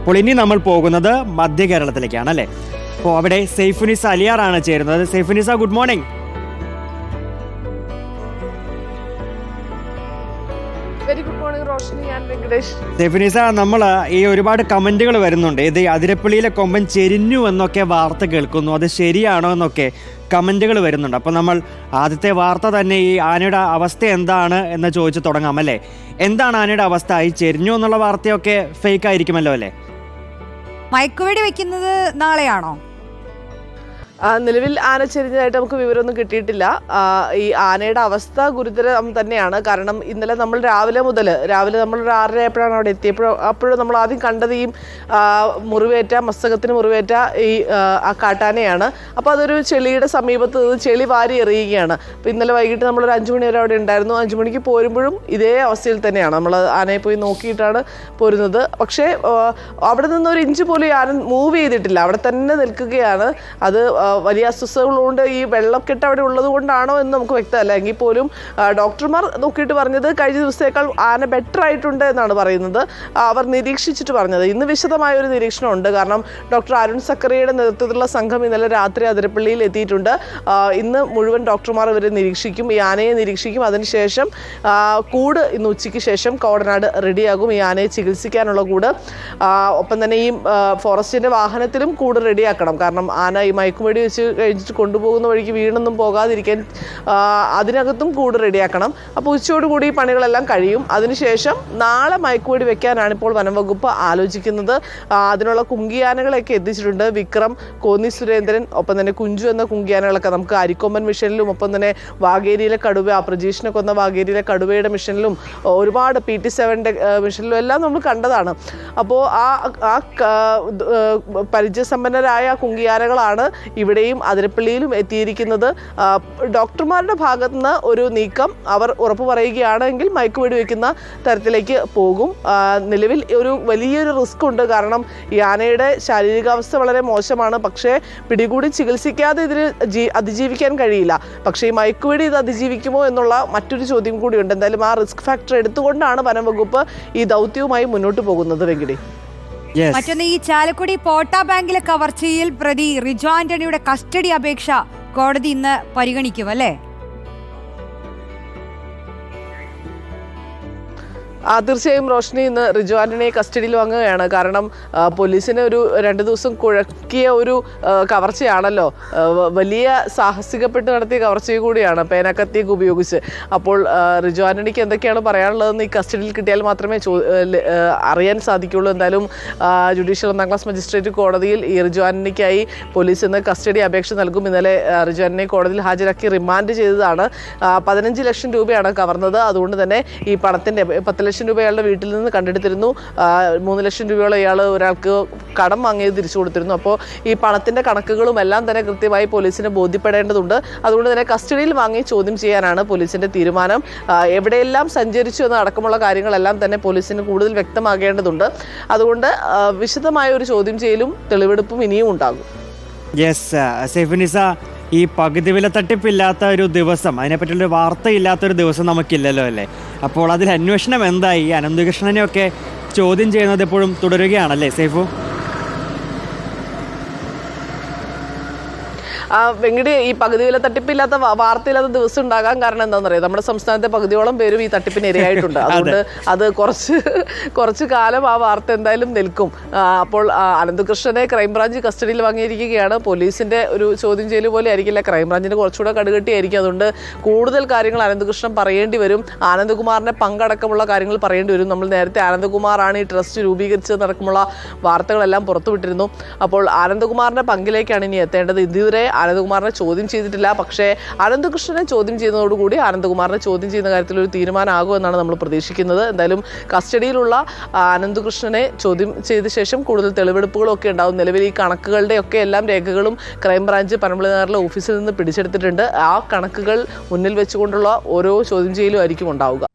അപ്പോൾ ഇനി നമ്മൾ പോകുന്നത് മധ്യ കേരളത്തിലേക്കാണ് അല്ലേ? അപ്പോൾ അവിടെ സെയ്ഫുനിസ അലിയാറാണ് ചേരുന്നത്. Saifunisa good morning very good morning Roshini ഞാൻ വെങ്കടേഷ്. സൈഫുനിസ നമ്മൾ ഈ ഒരുപാട് കമന്റുകൾ വരുന്നുണ്ട്. ഇത് അതിരപ്പള്ളിയിലെ കൊമ്പൻ ചെരിഞ്ഞു എന്നൊക്കെ വാർത്ത കേൾക്കുന്നു. അത് ശരിയാണോ എന്നൊക്കെ കമന്റുകൾ വരുന്നുണ്ട്. അപ്പോൾ നമ്മൾ ആദ്യത്തെ വാർത്ത തന്നെ ഈ ആനയുടെ അവസ്ഥ എന്താണ് എന്ന് ചോദിച്ച് തുടങ്ങാം അല്ലേ? എന്താണ് ആനയുടെ അവസ്ഥ? ഈ ചെരിഞ്ഞു എന്നുള്ള വാർത്തയൊക്കെ ഫേക്ക് ആയിരിക്കുമല്ലോ അല്ലേ? മയക്കുവെടി വെക്കുന്നത് നാളെയാണോ? നിലവിൽ ആന ചെരിഞ്ഞതായിട്ട് നമുക്ക് വിവരമൊന്നും കിട്ടിയിട്ടില്ല. ഈ ആനയുടെ അവസ്ഥ ഗുരുതരം തന്നെയാണ്. കാരണം ഇന്നലെ നമ്മൾ രാവിലെ മുതൽ രാവിലെ നമ്മൾ ഒരു ആറര ആയപ്പോഴാണ് അവിടെ എത്തിയപ്പോഴും അപ്പോഴും നമ്മൾ ആദ്യം കണ്ടത് ഈ മുറിവേറ്റ മസ്തകത്തിന് മുറിവേറ്റ ഈ ആ, കാട്ടാനയാണ്. അപ്പോൾ അതൊരു ചെളിയുടെ സമീപത്ത് നിന്ന് ചെളി വാരി എറിയുകയാണ്. അപ്പോൾ ഇന്നലെ വൈകിട്ട് നമ്മളൊരു അഞ്ച് മണി വരെ അവിടെ ഉണ്ടായിരുന്നു. അഞ്ച് മണിക്ക് പോരുമ്പോഴും ഇതേ അവസ്ഥയിൽ തന്നെയാണ്. നമ്മൾ ആനയെ പോയി നോക്കിയിട്ടാണ് പോരുന്നത്. പക്ഷേ അവിടെ നിന്ന് ഒരു ഇഞ്ച് പോലും ആരും മൂവ് ചെയ്തിട്ടില്ല. അവിടെ തന്നെ നിൽക്കുകയാണ്. അത് വലിയ അസ്വസ്ഥതകളുണ്ട്. ഈ വെള്ളക്കെട്ട് അവിടെ ഉള്ളത് കൊണ്ടാണോ എന്ന് നമുക്ക് വ്യക്തമല്ല. എങ്കിൽ പോലും ഡോക്ടർമാർ നോക്കിയിട്ട് പറഞ്ഞത് കഴിഞ്ഞ ദിവസത്തേക്കാൾ ആന ബെറ്റർ ആയിട്ടുണ്ട് എന്നാണ് പറയുന്നത്. അവർ നിരീക്ഷിച്ചിട്ട് പറഞ്ഞത്. ഇന്ന് വിശദമായ ഒരു നിരീക്ഷണമുണ്ട്. കാരണം ഡോക്ടർ അരുൺ സക്കറിയുടെ നേതൃത്വത്തിലുള്ള സംഘം ഇന്നലെ രാത്രി അതിരപ്പള്ളിയിൽ എത്തിയിട്ടുണ്ട്. ഇന്ന് മുഴുവൻ ഡോക്ടർമാർ ഇവരെ നിരീക്ഷിക്കും. ഈ ആനയെ നിരീക്ഷിക്കും. അതിനുശേഷം കൂട് ഇന്ന് ഉച്ചയ്ക്ക് ശേഷം കോടനാട് റെഡിയാകും. ഈ ആനയെ ചികിത്സിക്കാനുള്ള കൂട്. ഒപ്പം തന്നെ ഈ ഫോറസ്റ്റിന്റെ വാഹനത്തിലും കൂട് റെഡിയാക്കണം. കാരണം ആന ഈ മയക്കുമടി വെച്ച് കഴിഞ്ഞിട്ട് കൊണ്ടുപോകുന്ന വഴിക്ക് വീണൊന്നും പോകാതിരിക്കാൻ അതിനകത്തും കൂട് റെഡിയാക്കണം. അപ്പോൾ ഉച്ചയോടുകൂടി ഈ പണികളെല്ലാം കഴിയും. അതിനുശേഷം നാളെ മയക്കുവെടി വെക്കാനാണ് ഇപ്പോൾ വനം വകുപ്പ് ആലോചിക്കുന്നത്. അതിനുള്ള കുങ്കിയാനകളെയൊക്കെ എത്തിച്ചിട്ടുണ്ട്. വിക്രം കോന്നി സുരേന്ദ്രൻ ഒപ്പം തന്നെ കുഞ്ചു എന്ന കുങ്കിയാനകളൊക്കെ നമുക്ക് അരിക്കൊമ്പൻ മിഷനിലും ഒപ്പം തന്നെ വാഗേരിയിലെ കടുവ പ്രജീഷിനെ കൊന്ന വാഗേരിയിലെ കടുവയുടെ മിഷനിലും ഒരുപാട് പി ടി സെവന്റെ മിഷനിലും എല്ലാം നമ്മൾ കണ്ടതാണ്. അപ്പോൾ ആ ആ പരിചയസമ്പന്നരായ കുങ്കിയാനകളാണ് ഇവിടെയും അതിരപ്പള്ളിയിലും എത്തിയിരിക്കുന്നത് ഡോക്ടർമാരുടെ ഭാഗത്തു നിന്ന് ഒരു നീക്കം അവർ ഉറപ്പ് പറയുകയാണെങ്കിൽ മയക്കുവെടി വയ്ക്കുന്ന തരത്തിലേക്ക് പോകും. നിലവിൽ ഒരു വലിയൊരു റിസ്ക് ഉണ്ട്. കാരണം യാനയുടെ ശാരീരികാവസ്ഥ വളരെ മോശമാണ്. പക്ഷേ പിടികൂടി ചികിത്സിക്കാതെ ഇതിന് ജീ അതിജീവിക്കാൻ കഴിയില്ല. പക്ഷേ ഈ മയക്കുവെടി ഇത് അതിജീവിക്കുമോ എന്നുള്ള മറ്റൊരു ചോദ്യം കൂടിയുണ്ട്. എന്തായാലും ആ റിസ്ക് ഫാക്ടർ എടുത്തുകൊണ്ടാണ് വനം വകുപ്പ് ഈ ദൗത്യവുമായി മുന്നോട്ട് പോകുന്നത് വെങ്കിടി. മറ്റൊന്ന് ഈ ചാലക്കുടി പോട്ട ബാങ്കിലെ കവർച്ചയിൽ പ്രതി റിജോ ആന്റണിയുടെ കസ്റ്റഡി അപേക്ഷ കോടതി ഇന്ന് പരിഗണിക്കും അല്ലേ? തീർച്ചയായും റോഷ്നി ഇന്ന് റിജു കസ്റ്റഡിയിൽ വാങ്ങുകയാണ്. കാരണം പോലീസിനെ ഒരു രണ്ട് ദിവസം കുഴക്കിയ ഒരു കവർച്ചയാണല്ലോ. വലിയ സാഹസികപ്പെട്ട് നടത്തിയ കവർച്ചയും കൂടിയാണ് പേനക്കത്തിയൊക്കെ ഉപയോഗിച്ച്. അപ്പോൾ ആ, എന്തൊക്കെയാണ് പറയാനുള്ളതെന്ന് ഈ കസ്റ്റഡിയിൽ കിട്ടിയാൽ മാത്രമേ അറിയാൻ സാധിക്കുള്ളൂ. എന്തായാലും ജുഡീഷ്യൽ ഒന്നാം ക്ലാസ് മജിസ്ട്രേറ്റ് കോടതിയിൽ ഈ റിജ്വാനിക്കായി പോലീസ് ഇന്ന് കസ്റ്റഡി അപേക്ഷ നൽകും. ഇന്നലെ റിജ്വാനിനെ കോടതിയിൽ ഹാജരാക്കി റിമാൻഡ് ചെയ്തതാണ്. പതിനഞ്ച് ലക്ഷം രൂപയാണ് കവർന്നത്. അതുകൊണ്ട് തന്നെ ഈ പണത്തിന്റെ പത്ത് ലക്ഷം രൂപ അയാളുടെ വീട്ടിൽ നിന്ന് കണ്ടെടുത്തിരുന്നു. മൂന്ന് ലക്ഷം രൂപയോളം അയാൾ ഒരാൾക്ക് കടം വാങ്ങിയത് തിരിച്ചു കൊടുത്തിരുന്നു. അപ്പോൾ ഈ പണത്തിന്റെ കണക്കുകളും എല്ലാം തന്നെ കൃത്യമായി പോലീസിന് ബോധ്യപ്പെടേണ്ടതുണ്ട്. അതുകൊണ്ട് തന്നെ കസ്റ്റഡിയിൽ വാങ്ങി ചോദ്യം ചെയ്യാനാണ് പോലീസിന്റെ തീരുമാനം. എവിടെയെല്ലാം സഞ്ചരിച്ചു എന്ന് അടക്കമുള്ള കാര്യങ്ങളെല്ലാം തന്നെ പോലീസിന് കൂടുതൽ വ്യക്തമാകേണ്ടതുണ്ട്. അതുകൊണ്ട് വിശദമായ ഒരു ചോദ്യം ചെയ്യലും തെളിവെടുപ്പും ഇനിയും ഉണ്ടാകും. യെസ് സെഫിനിസ ഈ പകുതി വില തട്ടിപ്പില്ലാത്ത ഒരു ദിവസം അതിനെപ്പറ്റിയുള്ള ഒരു വാർത്തയില്ലാത്ത ഒരു ദിവസം നമുക്കില്ലല്ലോ അല്ലേ? അപ്പോൾ അതിൽ അന്വേഷണം എന്തായി? അനന്തകൃഷ്ണനെയൊക്കെ ചോദ്യം ചെയ്യുന്നത് എപ്പോഴും തുടരുകയാണല്ലേ സൈഫു? വെങ്കടി ഈ പകുതി വില തട്ടിപ്പില്ലാത്ത വാർത്തയില്ലാത്ത ദിവസം ഉണ്ടാകാൻ കാരണം എന്താണെന്നറിയാം? നമ്മുടെ സംസ്ഥാനത്തെ പകുതിയോളം പേരും ഈ തട്ടിപ്പിന് ഇരയായിട്ടുണ്ട്. അതുകൊണ്ട് അത് കുറച്ച് കുറച്ച് കാലം ആ വാർത്ത എന്തായാലും നിൽക്കും. അപ്പോൾ അനന്തകൃഷ്ണനെ ക്രൈംബ്രാഞ്ച് കസ്റ്റഡിയിൽ വാങ്ങിയിരിക്കുകയാണ്. പോലീസിന്റെ ഒരു ചോദ്യം ചെയ്യൽ പോലെ ആയിരിക്കില്ല. ക്രൈംബ്രാഞ്ചിന് കുറച്ചുകൂടെ കടുകട്ടിയായിരിക്കും. അതുകൊണ്ട് കൂടുതൽ കാര്യങ്ങൾ അനന്തകൃഷ്ണൻ പറയേണ്ടി വരും. ആനന്ദകുമാറിന്റെ പങ്കടക്കമുള്ള കാര്യങ്ങൾ പറയേണ്ടി വരും. നമ്മൾ നേരത്തെ ആനന്ദകുമാറാണ് ഈ ട്രസ്റ്റ് രൂപീകരിച്ചത് നടക്കുമുള്ള വാർത്തകളെല്ലാം പുറത്തുവിട്ടിരുന്നു. അപ്പോൾ ആനന്ദകുമാറിന്റെ പങ്കിലേക്കാണ് ഇനി എത്തേണ്ടത്. ഇതുവരെ ആനന്ദകുമാറിനെ ചോദ്യം ചെയ്തിട്ടില്ല. പക്ഷേ അനന്തകൃഷ്ണനെ ചോദ്യം ചെയ്യുന്നതോടുകൂടി ആനന്ദകുമാറിനെ ചോദ്യം ചെയ്യുന്ന കാര്യത്തിൽ ഒരു തീരുമാനമാകുമെന്നാണ് നമ്മൾ പ്രതീക്ഷിക്കുന്നത്. എന്തായാലും കസ്റ്റഡിയിലുള്ള ആനന്ദകൃഷ്ണനെ ചോദ്യം ചെയ്ത ശേഷം കൂടുതൽ തെളിവെടുപ്പുകളൊക്കെ ഉണ്ടാവും. നിലവിൽ ഈ കണക്കുകളുടെ ഒക്കെ എല്ലാം രേഖകളും ക്രൈംബ്രാഞ്ച് പനമ്പളിനാറിലെ ഓഫീസിൽ നിന്ന് പിടിച്ചെടുത്തിട്ടുണ്ട്. ആ കണക്കുകൾ മുന്നിൽ വെച്ചുകൊണ്ടുള്ള ഓരോ ചോദ്യം ചെയ്യലും ആയിരിക്കും ഉണ്ടാവുക.